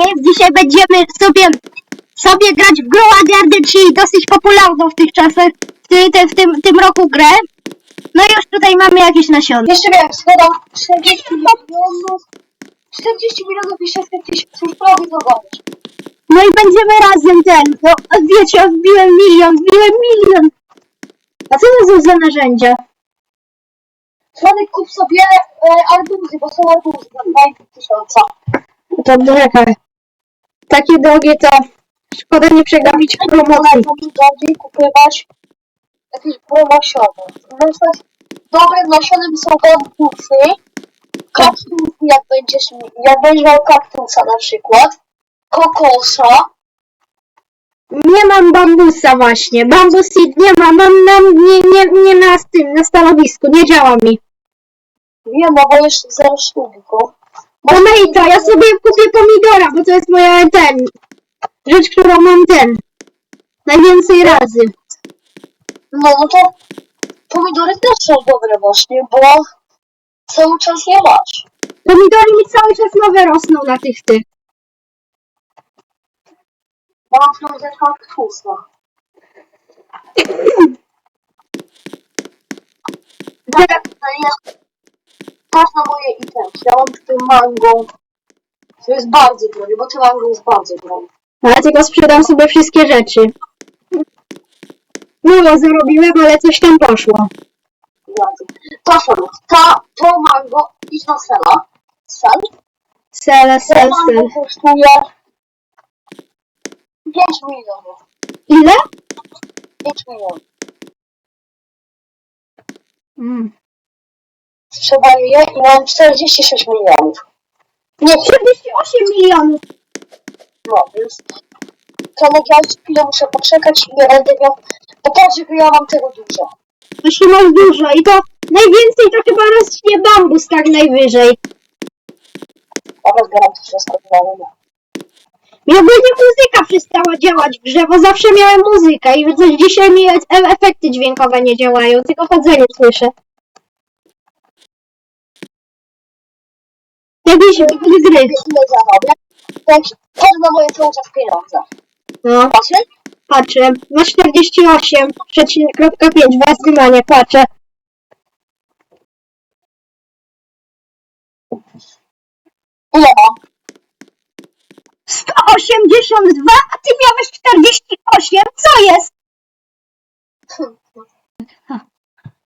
później. Dzisiaj będziemy sobie, sobie grać w Grow Garden, czyli dosyć popularną w tych czasach, w, ty, ty, w tym, tym roku grę. No i już tutaj mamy jakieś nasiona. Jeszcze wiem, składam 40 milionów, 40 milionów i 600 tysięcy prawie dogonisz. No i będziemy razem ten, no wiecie, wbiłem milion, wbiłem milion. A co to są za narzędzia? Słodek kup sobie e, arbuzy, bo są arbuzy 2,5 tysiąca. To czekaj. Takie drogie to szkoda nie przegapić promocji. Bardziej kupywać jakieś promosione. Na przykład dobrym nasionem są kaktusy, jak będziesz, jak będziesz miał kaktusa na przykład, kokosa, Nie mam bambusa właśnie. Bambus nie mam. Mam nie, nie, nie na tym, na stanowisku. Nie działa mi. wiem, no bo jeszcze zero sztuk Tomata, ja sobie kupię pomidora, bo to jest moja ten. Rzecz, którą mam ten. Najwięcej razy. No, no to pomidory też są dobre właśnie, bo cały czas je masz. Pomidory mi cały czas nowe rosną na tych tych. Mam ze kaktusa. Tak, jest. Patrz na moje itemki. Ja mam tym mango. To jest bardzo drogie, bo to mango jest bardzo drogie. Ale tylko sprzedam sobie wszystkie rzeczy. No, ja zarobiłem, ale coś tam poszło. Bardzo. To są, ta, to mango, idź na sela. Sel? Sele, To sel, sel. mango kosztuje 5 milionów. Ile? 5 milionów. Mm. Sprzedaję je i mam 46 milionów. Nie, 48 milionów. No, więc to na ja chwilę muszę poczekać i nie będę miał, bo patrz, jak ja mam tego dużo. Właśnie masz dużo i to najwięcej to chyba rośnie bambus tak najwyżej. Ja rozbieram to wszystko w. Mi ogólnie muzyka przestała działać w grze, bo zawsze miałem muzykę i dzisiaj mi e- efekty dźwiękowe nie działają, tylko chodzenie słyszę. Jakieś gry. Tak, na moje cały czas pieniądze. No, Patrzę? patrzę. Masz 48,5 w Azymanie, patrzę. Ile mam? 182, a ty miałeś 48, co jest?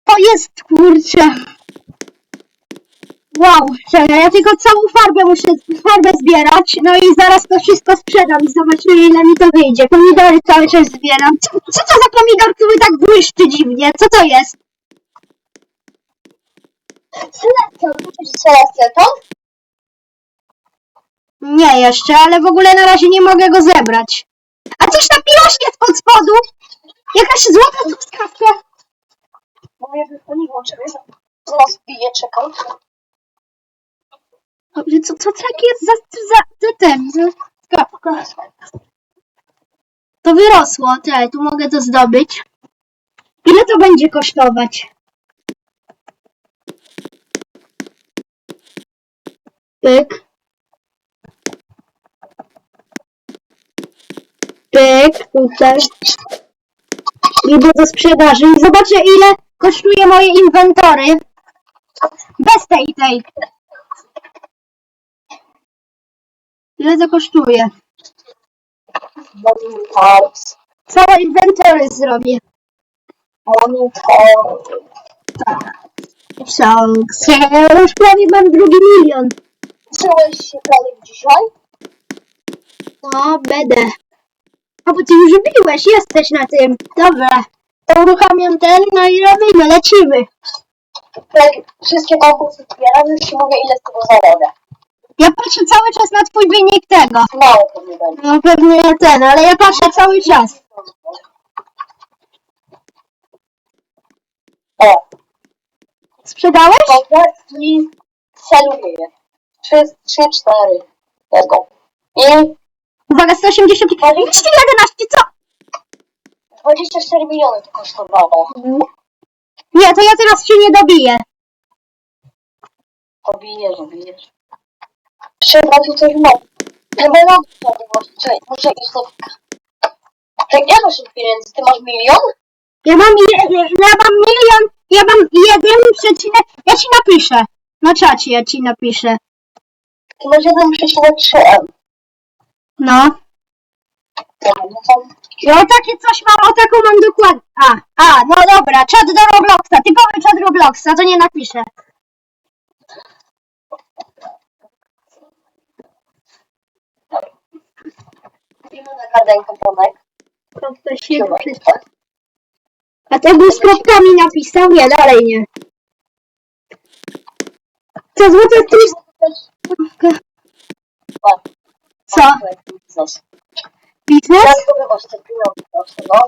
To jest, kurczę. Wow, czekaj, ja tylko całą farbę muszę, farbę zbierać, no i zaraz to wszystko sprzedam i zobaczymy ile mi to wyjdzie. Pomidory cały czas zbieram. Co, co to za pomidor, który tak błyszczy dziwnie? Co to jest? Selekcja, widzisz selekcję to? Nie jeszcze, ale w ogóle na razie nie mogę go zebrać. A coś tam mi rośnie spod spodu? Jakaś złota truskawka. Mówię, nie włączymy, że zaraz piję, czekam. Dobrze, co, co takie jest za, za, za ten, za skawka? To wyrosło, te, tu mogę to zdobyć. Ile to będzie kosztować? Pyk. Pyk, tutaj. Idę do sprzedaży i zobaczę ile kosztuje moje inwentory. Bez tej, tej. Ile to kosztuje? Monitors. Całe inwentory zrobię. Monitor. Songs. Ja już prawie mam drugi milion. Czułeś się planek dzisiaj? No, będę. A bo ty już biłeś, jesteś na tym. Dobra. To uruchamiam ten, no i robimy, lecimy. Jak wszystkie konkursy zbieram, już ci mówię, ile z tego zarobię. Ja patrzę cały czas na twój wynik tego. Mało pewnie będzie. No pewnie ten, ale ja patrzę cały czas. O, Sprzedałeś? konkret i celuję je. 3, 3, 4 tego. I Uwaga, 180. 211, co? 24 miliony to kosztowało. Nie, to ja teraz się nie dobiję. To bijesz, bijesz. Trzeba tu coś mam. Chyba no, to właśnie, czekaj, muszę iść do... Czekaj, ile masz pieniędzy? Ty masz milion? Ja mam, je, ja mam milion, ja mam jeden przecinek, ja ci napiszę. Na czacie ja ci napiszę. Ty masz 1,3 M. No. No. Ja takie coś mam, o taką mam dokładnie. A, a, no dobra, czat do Robloxa, typowy czat Robloxa, to nie napiszę. Tomek. Się Siema. przeczyta. A był z kropkami napisał? Nie, dalej nie. Co złote. O, Co? Biznes. Pieniądze, proszę, no.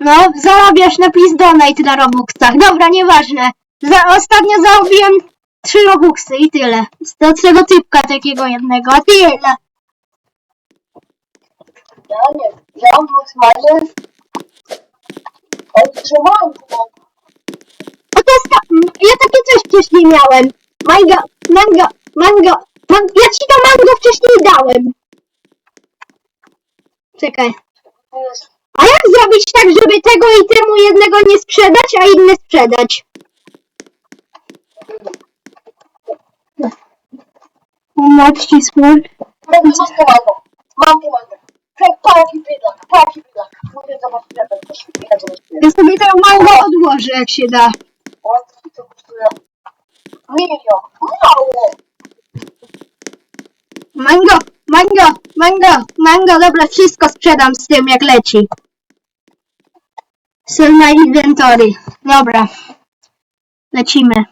No, zarabiasz na pis donate na Robuxach. Dobra, nieważne. Za, ostatnio zarobiłem trzy Robuxy i tyle. Z tego typka takiego jednego, a ty ile? Ja nie wiem. Ja mam maksymalnie... Ale że mam, no. O to jest ta... Ja takie coś wcześniej miałem. Mango, mango, mango, mango. Ja ci to mango wcześniej dałem. Czekaj. To. A jak zrobić tak, żeby tego i temu jednego nie sprzedać, a inny sprzedać? Smól. Mam mam to mango. Mam to mango. Pałki bydlak, pałki bydlak. Mówię, zobacz, ile to kosztuje. Ile to kosztuje. Ja sobie to mango odłożę, jak się da. O, to kosztuje... Milion. Mało. Mango, mango, mango, mango. Dobra, wszystko sprzedam z tym, jak leci. Sell my inventory. Dobra. Lecimy.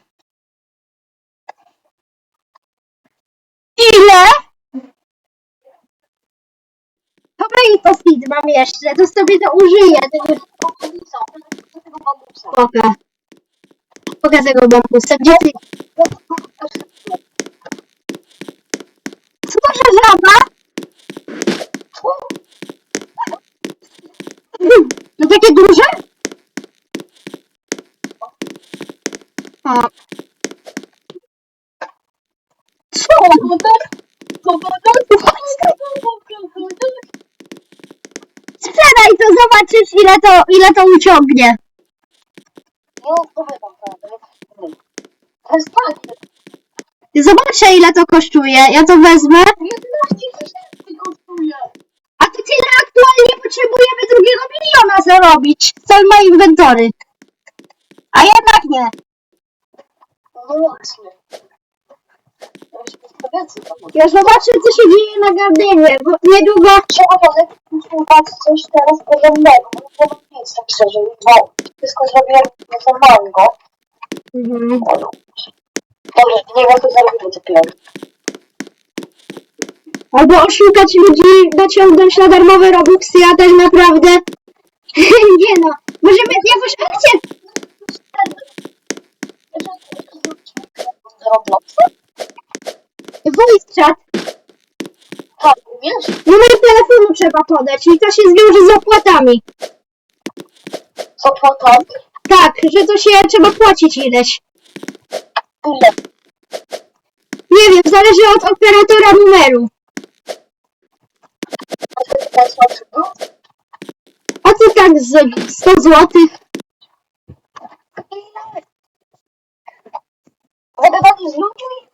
Ile? To feed mam jeszcze. To sobie to użyję. Tego. Poka. Poka tego bambusa. Gdzie ty? Co to za żaba? No takie duże? O. Co? Sprzedaj to, zobaczysz ile to, ile to uciągnie. Nie odpowiadam prawda? To jest takie. Zobaczę ile to kosztuje. Ja to wezmę. 11 tysięcy kosztuje. A to tyle aktualnie potrzebujemy drugiego miliona zarobić. Cel ma inwentory. A jednak nie. No właśnie. Ja już to to zobaczę co się dzieje na Gardenie, bo niedługo... Trzeba Musimy dać coś teraz porządnego, to nie jest tak szczerze, bo wszystko zrobiłem mango. Mhm. Dobrze, nie wiem, to zarobimy te pieniądze. Albo oszukać ludzi, dociągnąć na darmowe Robuxy, a tak naprawdę... nie no. Możemy jakąś akcję... Robloxa? Voice chat. Tak, umiesz? Numer telefonu trzeba podać i to się zwiąże z opłatami. Co potem? Tak, że to się trzeba płacić ileś. Ile? Nie wiem, zależy od operatora numeru. A to jest najsłabszego? A co tak z 100 złotych? Zagadanie z ludźmi?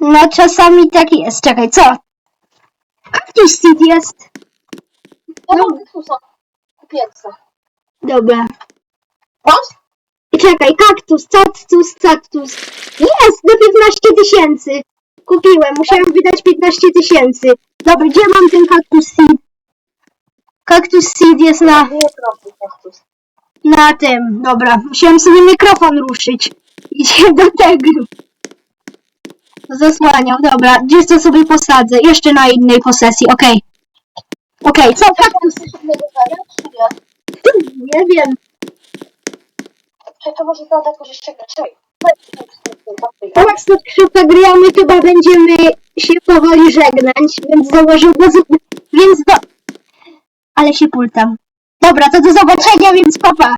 No czasami tak jest. Czekaj, co? Cactus Seed jest. Ja mam Witusa. Kupięca. Dobra. Masz? I czekaj, kaktus, cactus, cactus. Jest, na 15 tysięcy. Kupiłem, musiałem wydać 15 tysięcy. Dobra, gdzie mam ten Cactus Seed? Cactus Seed jest na, Nie kaktus. na tym. Dobra, musiałem sobie mikrofon ruszyć. Idzie do tego. Zasłaniał, dobra. Gdzieś to sobie posadzę. Jeszcze na innej posesji, okej. Okej, co innego zdania, czy nie? Nie wiem. Czekaj, to może zadać jakoś jeszcze czekaj. Teraz skrzypę gry, a my chyba będziemy się powoli żegnać, więc założył do... Więc do... Ale się pultam. Dobra, to do zobaczenia, więc papa.